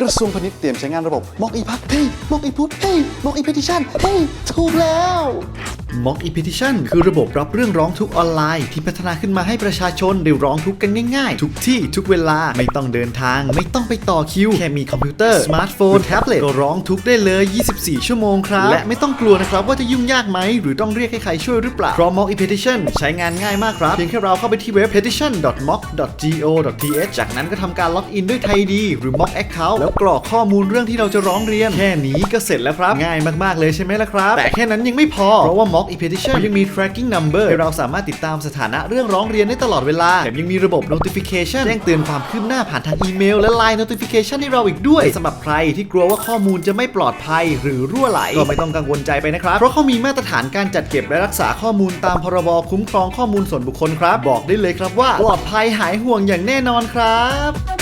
กระทรวงพาณิชย์เตรียมใช้งานระบบมอกอีพักเฮ้ยมอกอีพุทเฮ้ยมอกอีเพติชันเฮ้ยถูกแล้ว Mock e-petition คือระบบรับเรื่องร้องทุกออนไลน์ ที่พัฒนาขึ้นมาให้ประชาชนได้ร้องทุกกันง่ายๆ ทุกที่ทุกเวลาไม่ต้องเดินทาง ไม่ต้องไปต่อคิว แค่มีคอมพิวเตอร์ สมาร์ทโฟน แท็บเล็ตก็ร้องทุกได้เลย 24 ชั่วโมงครับ และไม่ต้องกลัวนะครับว่าจะยุ่งยากไหม หรือต้องเรียกให้ใครช่วยหรือเปล่าเพราะ Mock e-petition ใช้งานง่ายมากครับ เพียงแค่เราเข้าไปที่เว็บ petition.mock.go.th จากนั้นก็ทำการล็อกอินด้วยไทยดีหรือ Mock Account แล้วกรอกข้อมูลเรื่องที่เราจะร้องเรียน แค่นี้ก็เสร็จแล้วครับง่ายมากๆเลยใช่ไหมล่ะครับแต่แค่นั้นยังไม่พอเพราะว่า Mock e-petition ยังมี tracking number ให้เราสามารถติดตามสถานะเรื่องร้องเรียนได้ตลอดเวลา แถมยังมีระบบ notification แจ้งเตือนความคืบหน้าผ่านทางอีเมล และ Line notification ให้เราอีกด้วยสำหรับใครที่กลัวว่าข้อมูลจะไม่ปลอดภัย หรือรั่วไหลก็ไม่ต้องกังวลใจไปนะครับ เพราะเขามีมาตรฐานการจัดเก็บและรักษาข้อมูลตามพรบคุ้มครองข้อมูลส่วนบุคคลครับ บอกได้เลยครับว่าปลอดภัยหายห่วงอย่างแน่นอนครับ